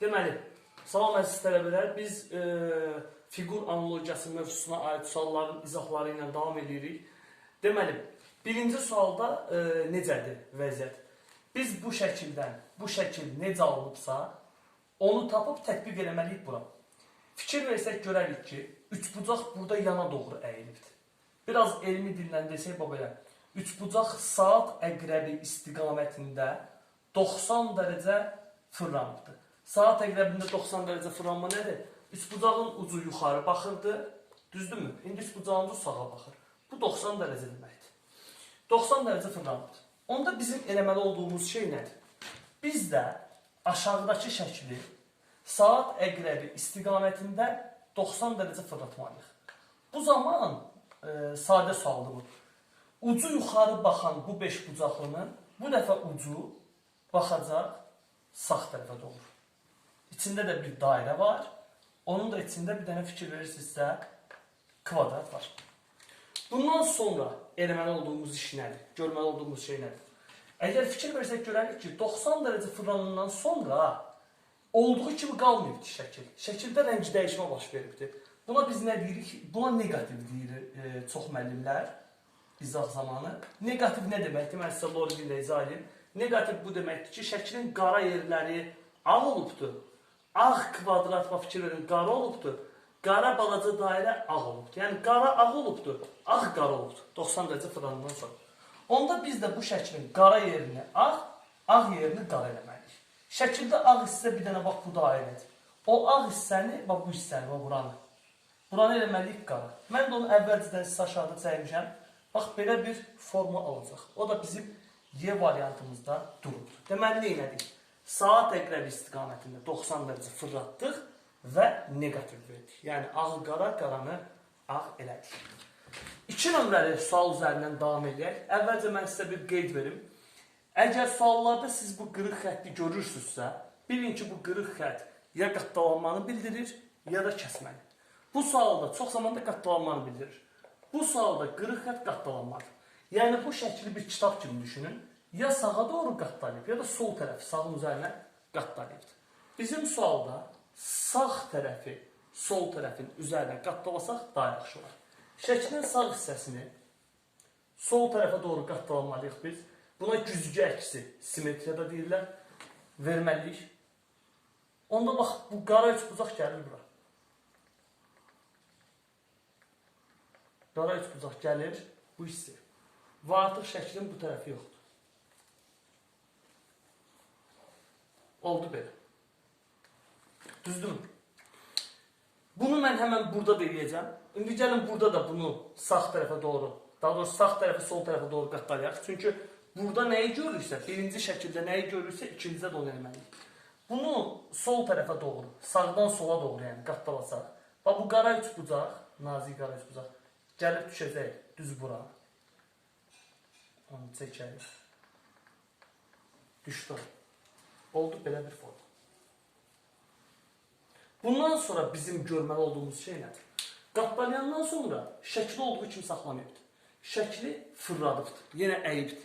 Deməli, salam əziz tələbələr, biz e, fiqur analogiyası mövzusuna aid sualların izahları ilə davam edirik. Deməli, birinci sualda e, necədir vəziyyət? Biz bu şəkildən, bu şəkil necə alınıbsa, onu tapıb tətbiq eləməliyik bura. Fikir versək görərik ki, üçbucaq burada yana doğru əyilibdir. Biraz elmi dillə desək bax belə, üçbucaq saat əqrəbi istiqamətində 90 dərəcə fırlanıbdır. Saat əqrəbində 90 dərəcə fırlanma nədir? Üçbucağın ucu yuxarı baxırdı, düzdürmü? İndi üçbucağın ucu sağa baxır. Bu 90 dərəcə deməkdir. 90 dərəcə fırlanıbdır. Onda bizim eləməli olduğumuz şey nədir? Biz də aşağıdakı şəkli saat əqrəbi istiqamətində 90 dərəcə fırlatmalıyıq. Bu zaman e, sadə sualdır bu. Ucu yuxarı baxan bu beş bucaqlının bu dəfə ucu baxacaq sağ tərəfə doğru. İçində də bir dairə var. Onun da içində bir dənə fikir verirsinizsə kvadrat var. Bundan sonra eləməli olduğumuz iş nədir? Görməli olduğumuz şey nədir? Əgər fikir versək görərik ki, 90 dərəcə fırlanandan sonra olduğu kimi qalmayıbdı şəkil. Şəkildə rəng dəyişmə baş veribdi. Buna biz nə deyirik? Buna neqativ deyir e, çox müəllimlər izah zamanı. Neqativ nə deməkdir? Mən sizə dillə izah edeyim. Neqativ bu deməkdir ki, şəklin qara yerləri ağ olubdu. Ağ kvadrat bax fikir verin, qara olubdu. Qara balaca dairə ağ olubdu. Yəni qara ağ olubdu, ağ qara olubdu. 90 dərəcə fırlanandan sonra. Onda biz də bu şəklin qara yerini ağ, ağ yerini qara eləməliyik. Şəkildə ağ hissə bir dənə bax bu dairədir. O ağ hissəni, bax bu hissəni, bax buranı. Buranı eləməliyik qara. Mən də onu əvvəlcədən sizə aşağıda çəkmişəm. Bax belə bir forma alacaq. O da bizim Y variantımızda durur. Deməli nə elədik? Saat əqrəbi istiqamətində 90 dərəcə fırlatdıq və neqativ verdik. Yəni ağ qara, qaranı ağ elədik. 2 nömrəli sual üzərindən davam edək. Əvvəlcə mən sizə bir qeyd verim. Əgər suallarda siz bu qırıq xətti görürsünüzsə, bilin ki, bu qırıq xətt ya qattalanmanı bildirir, ya da kəsməni. Bu sualda çox zamanda qattalanmanı bildirir. Bu sualda qırıq xətt qattalanmadır. Yəni bu şəkli bir kitab kimi düşünün. Ya sağa doğru qattalayıb, ya da sol tərəfi sağın üzərinə qattalayıb. Bizim sualda sağ tərəfi sol tərəfin üzərinə qattalasaq daha yaxşı olar. Şəklin sağ hissəsini sol tərəfə doğru qattalamalıyıq biz. Buna güzgü əksi simmetriya da deyirlər. Verməliyik. Onda bax bu qara üçbucaq gəlir bura. Qara üçbucaq gəlir bu hissə. Və artıq şəklin bu tərəfi yoxdur. Oldu belə. Düzdürmü? Bunu mən həmən burada da eləyəcəm. İndi gəlin burada da bunu sağ tərəfə doğru, daha doğrusu sağ tərəfi sol tərəfə doğru qatlayaq. Çünki burada nəyi görürsə, birinci şəkildə nəyi görürsə, ikincidə də onu eləməliyik. Bunu sol tərəfə doğru, sağdan sola doğru yəni qatdalasaq. Bax bu qara üçbucaq, nazik qara üçbucaq gəlib düşəcək düz bura. Onu çəkərik. Düşdü. Oldu belə bir forma. Bundan sonra bizim görməli olduğumuz şey nədir? Qatlalayandan sonra şəkli olduğu kimi saxlamayıbdır. Şəkli fırladıbdır. Yenə əyibdir.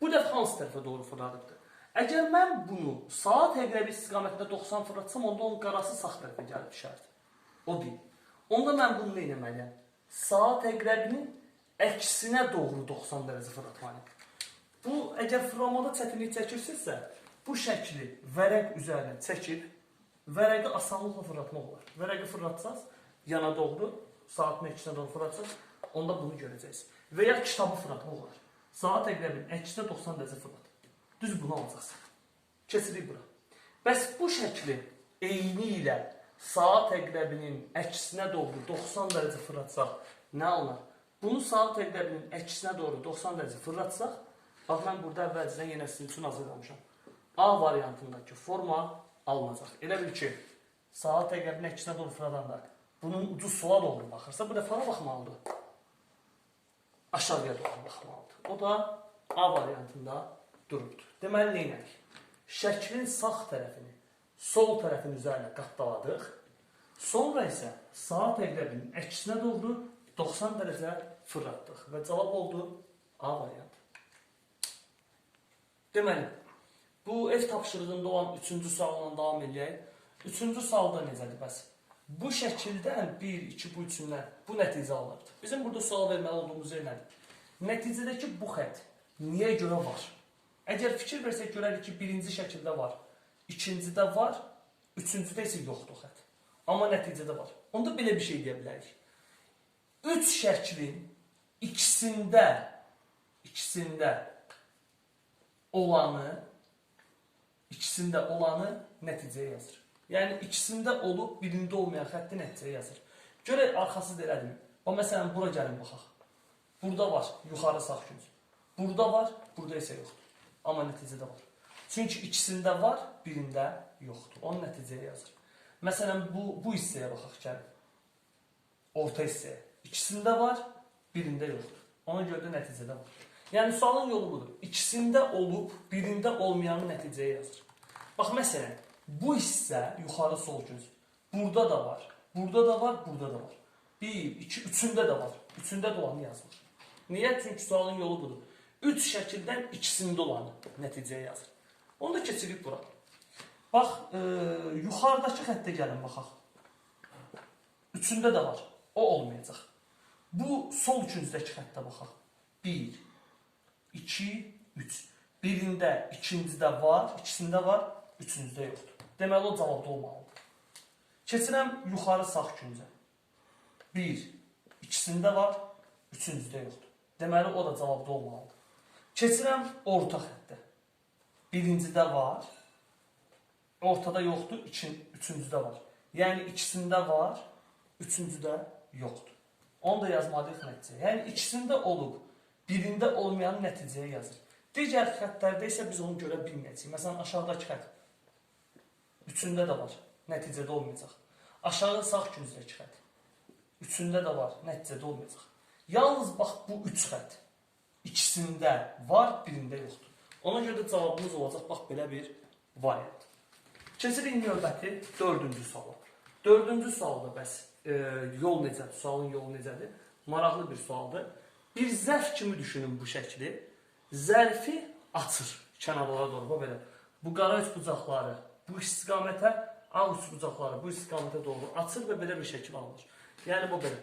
Bu dəfə hansı tərəfə doğru fırladıbdır? Əgər mən bunu saat əqrəbi istiqamətində 90 fırlatsam, onda onun qarası sağ tərəfə gəlib düşərdi. O deyil. Onda mən bunu nə etməliyəm? Saat əqrəbinin əksinə doğru 90 dərəcə fırlatmalıyım. Bu, əgər fırlamada çətinlik çəkirsinizsə, bu şəkli vərəq üzərinə çəkib, vərəqi asanlıqla fırlatmaq olar. Vərəqi fırlatsaz, yana doğru, saatın əksinə doğru fırlatsaz, onda bunu görəcəksiniz. Və ya kitabı fırlatmaq olar. Saat əqrəbinin əksinə 90 dərəcə fırlat. Düz bunu alacaqsın. Keçirik bura. Bəs bu şəkli eyni ilə saat əqrəbinin əksinə doğru 90 dərəcə fırlatsaq nə alınır? Bunu saat əqrəbinin əksinə doğru 90 dərəcə fırlatsaq, bax mən burada əvvəlcədən yenə sizin üçün hazırlamışam. A variantındakı forma alınacaq. Elə bil ki, saat əqrəbinin əksinə doğru fırladanda bunun ucu sola doğru baxırsa, bu dəfə baxmalıdır? Aşağıya doğru baxmalıdır. O da A variantında durubdur. Deməli, nə edirik? Şəklin sağ tərəfini sol tərəfin üzərinə qatdaladıq. Sonra isə saat əqrəbinin əksinə doğru 90 dərəcə fırlatdıq və cavab oldu A variantı. Deməli, Bu ev tapşırığında olan üçüncü sualla davam edək. Üçüncü sualda necədir bəs? Bu şəkildən 1, 2, bu üçündən bu nəticə alınır. Bizim burada sual verməli olduğumuz yer nədir? Nəticədəki bu xətt niyə görə var? Əgər fikir versək görərik ki, birinci şəkildə var, ikincidə var, üçüncüdə isə yoxdur xətt. Amma nəticədə var. Onda belə bir şey deyə bilərik. Üç şəklin ikisində ikisində olanı ikisində olanı nəticəyə yazır. Yəni ikisində olub birində olmayan xətti nəticəyə yazır. Görək arxası da elədimi? Bax məsələn bura gəlin baxaq. Burada var yuxarı sağ künc. Burada var, burada isə yoxdur. Amma nəticədə var. Çünki ikisində var, birində yoxdur. Onu nəticəyə yazır. Məsələn bu bu hissəyə baxaq gəlin. Orta hissəyə. İkisində var, birində yoxdur. Ona görə də nəticədə var. Yəni sualın yolu budur. İkisində olub, birində olmayanı nəticəyə yazır. Bax məsələn, bu hissə yuxarı sol göz. Burada da var. Burada da var, burada da var. 1, 2, üçündə də var. Üçündə də olanı yazılır. Niyə? Çünki sualın yolu budur. Üç şəkildən ikisində olanı nəticəyə yazır. Onu da keçirik bura. Bax, e, yuxarıdakı xəttə gəlin baxaq. Üçündə də var. O olmayacaq. Bu sol küncdəki xəttə baxaq. 1, 2, 3. Birində, ikincidə var, ikisində var, üçüncüdə yoxdur. Deməli o cavabda olmalıdır. Keçirəm yuxarı sağ küncə. 1, ikisində var, üçüncüdə yoxdur. Deməli o da cavabda olmalıdır. Keçirəm orta xəttə. Birincidə var, ortada yoxdur, ikin, üçüncüdə var. Yəni ikisində var, üçüncüdə yoxdur. Onu da yazmalıyıq nəticəyə. Yəni ikisində olub, birində olmayan nəticəyə yazır. Digər xəttlərdə isə biz onu görə bilməyəcəyik. Məsələn, aşağıdakı xətt. Üçündə də var, nəticədə olmayacaq. Aşağı sağ küncdəki xətt. Üçündə də var, nəticədə olmayacaq. Yalnız bax bu üç xətt. İkisində var, birində yoxdur. Ona görə də cavabımız olacaq bax belə bir variant. Keçirik növbəti dördüncü suala. Dördüncü sualda bəs e, yol necədir? Sualın yolu necədir? Maraqlı bir sualdır. Bir zərf kimi düşünün bu şəkli. Zərfi açır kənarlara doğru bax belə. Bu qara üç bucaqları bu istiqamətə, ağ üç bucaqları bu istiqamətə doğru açır və belə bir şəkil alınır. Yəni bu belə.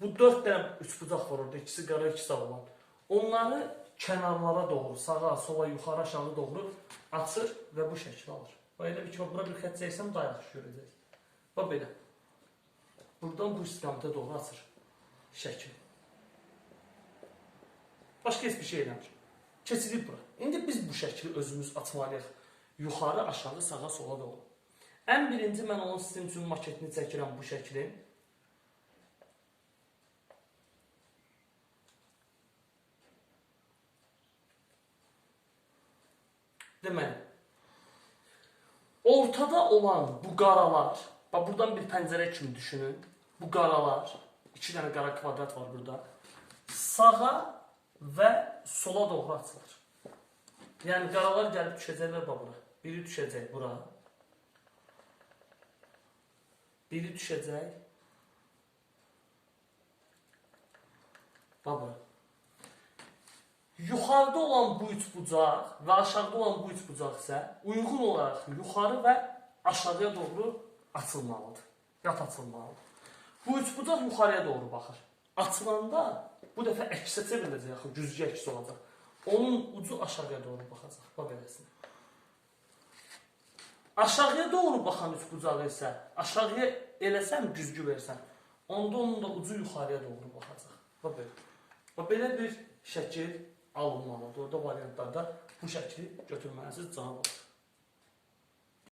Bu dörd dənə üç bucaq var orada, ikisi qara, ikisi ağ olan. Onları kənarlara doğru, sağa, sola, yuxarı, aşağı doğru açır və bu şəkli alır. Bax elə bir ki, bura bir xətt çəksəm daha yaxşı görəcək. Bax belə. Buradan bu istiqamətə doğru açır şəkil. Başqa heç bir şey eləmir. Keçirik bura. İndi biz bu şəkli özümüz açmalıyıq. Yuxarı, aşağı, sağa, sola doğru. Ən birinci mən onun sizin üçün maketini çəkirəm bu şəklin. Deməli, ortada olan bu qaralar, bax buradan bir pəncərə kimi düşünün. Bu qaralar, iki dənə qara kvadrat var burada. Sağa və sola doğru açılır. Yəni qaralar gəlib düşəcəklər bura. Biri düşəcək bura. Biri düşəcək. Bax bura. Yuxarıda olan bu üç bucaq və aşağıda olan bu üç bucaq isə uyğun olaraq yuxarı və aşağıya doğru açılmalıdır. Yat açılmalıdır. Bu üç bucaq yuxarıya doğru baxır. Açılanda bu dəfə əksə çevriləcək, axı güzgü əksi olacaq. Onun ucu aşağıya doğru baxacaq. Bax beləsinə. Aşağıya doğru baxan üç bucağı isə aşağıya eləsən güzgü versən, onda onun da ucu yuxarıya doğru baxacaq. Bax belə. Bax belə bir şəkil alınmalıdır. Orada variantlarda bu şəkli götürməlisiniz cavab olur.